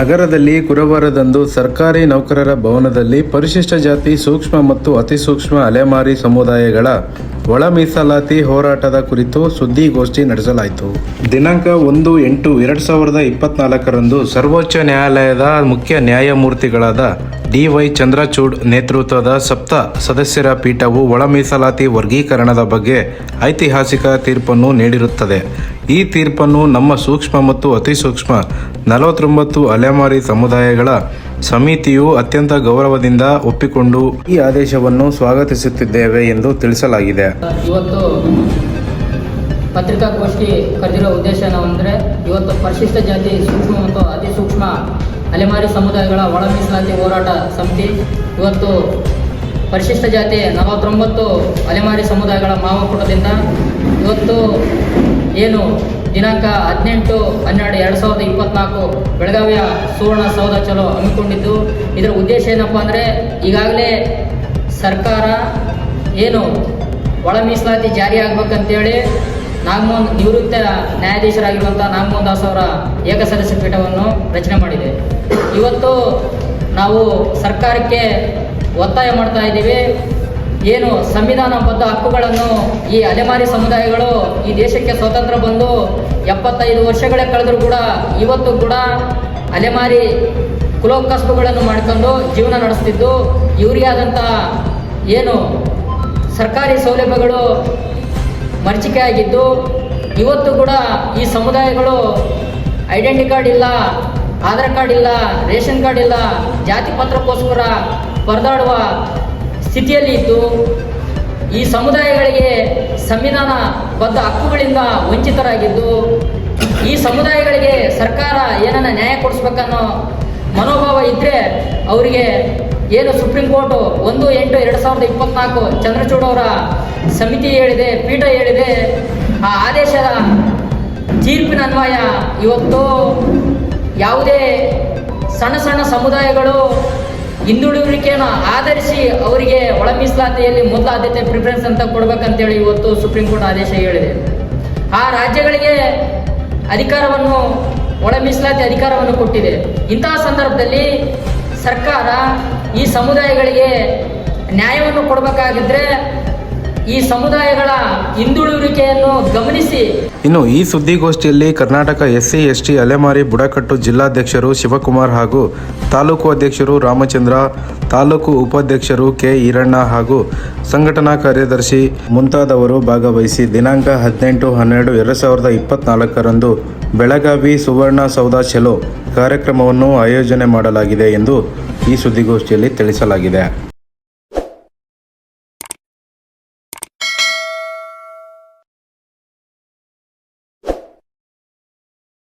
ನಗರದಲ್ಲಿ ಗುರುವಾರದಂದು ಸರ್ಕಾರಿ ನೌಕರರ ಭವನದಲ್ಲಿ ಪರಿಶಿಷ್ಟ ಜಾತಿ ಸೂಕ್ಷ್ಮ ಮತ್ತು ಅತಿಸೂಕ್ಷ್ಮ ಅಲೆಮಾರಿ ಸಮುದಾಯಗಳ ಒಳ ಮೀಸಲಾತಿ ಹೋರಾಟದ ಕುರಿತು ಸುದ್ದಿಗೋಷ್ಠಿ ನಡೆಸಲಾಯಿತು. ದಿನಾಂಕ ಒಂದು ಎಂಟು ಎರಡು ಸಾವಿರದ ಇಪ್ಪತ್ನಾಲ್ಕರಂದು ಸರ್ವೋಚ್ಚ ನ್ಯಾಯಾಲಯದ ಮುಖ್ಯ ನ್ಯಾಯಮೂರ್ತಿಗಳಾದ ಡಿ ವೈ ಚಂದ್ರಚೂಡ್ ನೇತೃತ್ವದ ಸಪ್ತ ಸದಸ್ಯರ ಪೀಠವು ಒಳ ಮೀಸಲಾತಿ ವರ್ಗೀಕರಣದ ಬಗ್ಗೆ ಐತಿಹಾಸಿಕ ತೀರ್ಪನ್ನು ನೀಡಿರುತ್ತದೆ. ಈ ತೀರ್ಪನ್ನು ನಮ್ಮ ಸೂಕ್ಷ್ಮ ಮತ್ತು ಅತಿಸೂಕ್ಷ್ಮ ನಲವತ್ತೊಂಬತ್ತು ಅಲೆಮಾರಿ ಸಮುದಾಯಗಳ ಸಮಿತಿಯು ಅತ್ಯಂತ ಗೌರವದಿಂದ ಒಪ್ಪಿಕೊಂಡು ಈ ಆದೇಶವನ್ನು ಸ್ವಾಗತಿಸುತ್ತಿದ್ದೇವೆ ಎಂದು ತಿಳಿಸಲಾಗಿದೆ. ಇವತ್ತು ಪತ್ರಿಕಾಗೋಷ್ಠಿ ಕರೆದಿರೋ ಉದ್ದೇಶ ಏನು ಅಂದರೆ ಇವತ್ತು ಪರಿಶಿಷ್ಟ ಜಾತಿ ಸೂಕ್ಷ್ಮ ಮತ್ತು ಅತಿ ಸೂಕ್ಷ್ಮ ಅಲೆಮಾರಿ ಸಮುದಾಯಗಳ ಒಳ ಮೀಸಲಾತಿ ಹೋರಾಟ ಸಮಿತಿ. ಇವತ್ತು ಪರಿಶಿಷ್ಟ ಜಾತಿ ನಲವತ್ತೊಂಬತ್ತು ಅಲೆಮಾರಿ ಸಮುದಾಯಗಳ ಮಾವಕೂಟದಿಂದ ಇವತ್ತು ಏನು ದಿನಾಂಕ ಹದಿನೆಂಟು ಹನ್ನೆರಡು ಎರಡು ಸಾವಿರದ ಇಪ್ಪತ್ನಾಲ್ಕು ಬೆಳಗಾವಿಯ ಸುವರ್ಣ ಸೌಧ ಚಲೋ ಹಮ್ಮಿಕೊಂಡಿದ್ದು. ಇದರ ಉದ್ದೇಶ ಏನಪ್ಪ ಅಂದರೆ ಈಗಾಗಲೇ ಸರ್ಕಾರ ಏನು ಒಳ ಮೀಸಲಾತಿ ಜಾರಿ ಆಗ್ಬೇಕಂತೇಳಿ ನಾಗಮೋಹನ್ ನಿವೃತ್ತ ನ್ಯಾಯಾಧೀಶರಾಗಿರುವಂಥ ನಾಗಮೋಹನ್ ದಾಸ್ ಅವರ ಏಕಸದಸ್ಯ ಪೀಠವನ್ನು ರಚನೆ ಮಾಡಿದೆ. ಇವತ್ತು ನಾವು ಸರ್ಕಾರಕ್ಕೆ ಒತ್ತಾಯ ಮಾಡ್ತಾ ಇದ್ದೀವಿ. ಏನು ಸಂವಿಧಾನಬದ್ಧ ಹಕ್ಕುಗಳನ್ನು ಈ ಅಲೆಮಾರಿ ಸಮುದಾಯಗಳು ಈ ದೇಶಕ್ಕೆ ಸ್ವತಂತ್ರ ಬಂದು ಎಪ್ಪತ್ತೈದು ವರ್ಷಗಳೇ ಕಳೆದರೂ ಕೂಡ ಇವತ್ತು ಕೂಡ ಅಲೆಮಾರಿ ಕುಲೋಕಸ್ಬುಗಳನ್ನು ಮಾಡಿಕೊಂಡು ಜೀವನ ನಡೆಸ್ತಿದ್ದು. ಇವರಿಗೆ ಆದಂಥ ಏನು ಸರ್ಕಾರಿ ಸೌಲಭ್ಯಗಳು ಮರೀಚಿಕೆ ಆಗಿದ್ದು ಇವತ್ತು ಕೂಡ ಈ ಸಮುದಾಯಗಳು ಐಡೆಂಟಿ ಕಾರ್ಡ್ ಇಲ್ಲ, ಆಧಾರ್ ಕಾರ್ಡ್ ಇಲ್ಲ, ರೇಷನ್ ಕಾರ್ಡ್ ಇಲ್ಲ, ಜಾತಿ ಪತ್ರಕ್ಕೋಸ್ಕರ ಪರದಾಡುವ ಸ್ಥಿತಿಯಲ್ಲಿ ಇದ್ದು, ಈ ಸಮುದಾಯಗಳಿಗೆ ಸಂವಿಧಾನ ಬದ್ಧ ಹಕ್ಕುಗಳಿಂದ ವಂಚಿತರಾಗಿದ್ದು, ಈ ಸಮುದಾಯಗಳಿಗೆ ಸರ್ಕಾರ ಏನನ್ನ ನ್ಯಾಯ ಕೊಡಿಸ್ಬೇಕನ್ನೋ ಮನೋಭಾವ ಇದ್ದರೆ ಅವರಿಗೆ ಏನು ಸುಪ್ರೀಂ ಕೋರ್ಟು? ಒಂದು, ಎಂಟು, ಎರಡು ಸಾವಿರದ ಇಪ್ಪತ್ನಾಲ್ಕು ಚಂದ್ರಚೂಡ್ ಅವರ ಸಮಿತಿ ಹೇಳಿದೆ, ಪೀಠ ಹೇಳಿದೆ. ಆ ಆದೇಶದ ತೀರ್ಪಿನ ಅನ್ವಯ. ಇವತ್ತು ಯಾವುದೇ ಸಣ್ಣ ಸಣ್ಣ ಸಮುದಾಯಗಳು ಹಿಂದುಳಿಯುವಿಕೆಯನ್ನು ಆಧರಿಸಿ ಅವರಿಗೆ ಒಳ ಮೀಸಲಾತಿಯಲ್ಲಿ ಮೊದಲ ಆದ್ಯತೆ ಪ್ರಿಫರೆನ್ಸ್ ಅಂತ ಕೊಡ್ಬೇಕಂತೇಳಿ ಇವತ್ತು ಸುಪ್ರೀಂ ಕೋರ್ಟ್ ಆದೇಶ ಹೇಳಿದೆ. ಆ ರಾಜ್ಯಗಳಿಗೆ ಅಧಿಕಾರವನ್ನು ಒಳ ಮೀಸಲಾತಿ ಅಧಿಕಾರವನ್ನು ಕೊಟ್ಟಿದೆ. ಇಂತಹ ಸಂದರ್ಭದಲ್ಲಿ ಸರ್ಕಾರ ಈ ಸಮುದಾಯಗಳಿಗೆ ನ್ಯಾಯವನ್ನು ಕೊಡಬೇಕಾಗಿದ್ರೆ ಈ ಸಮುದಾಯಗಳ ಹಿಂದುಳಿಯುವಿಕೆಯನ್ನು ಗಮನಿಸಿ. ಇನ್ನು ಈ ಸುದ್ದಿಗೋಷ್ಠಿಯಲ್ಲಿ ಕರ್ನಾಟಕ ಎಸ್ಸಿ, ಎಸ್ಟಿ, ಅಲೆಮಾರಿ, ಬುಡಕಟ್ಟು ಜಿಲ್ಲಾಧ್ಯಕ್ಷರು ಶಿವಕುಮಾರ್ ಹಾಗೂ ತಾಲೂಕು ಅಧ್ಯಕ್ಷರು ರಾಮಚಂದ್ರ, ತಾಲೂಕು ಉಪಾಧ್ಯಕ್ಷರು ಕೆ ಈರಣ್ಣ ಹಾಗೂ ಸಂಘಟನಾ ಕಾರ್ಯದರ್ಶಿ ಮುಂತಾದವರು ಭಾಗವಹಿಸಿ ದಿನಾಂಕ ಹದಿನೆಂಟು, ಹನ್ನೆರಡು, ಎರಡು ಸಾವಿರದ ಇಪ್ಪತ್ನಾಲ್ಕರಂದು ಬೆಳಗಾವಿ ಸುವರ್ಣ ಸೌಧ ಚೆಲೋ ಕಾರ್ಯಕ್ರಮವನ್ನು ಆಯೋಜನೆ ಮಾಡಲಾಗಿದೆ ಎಂದು ಈ ಸುದ್ದಿಗೋಷ್ಠಿಯಲ್ಲಿ ತಿಳಿಸಲಾಗಿದೆ.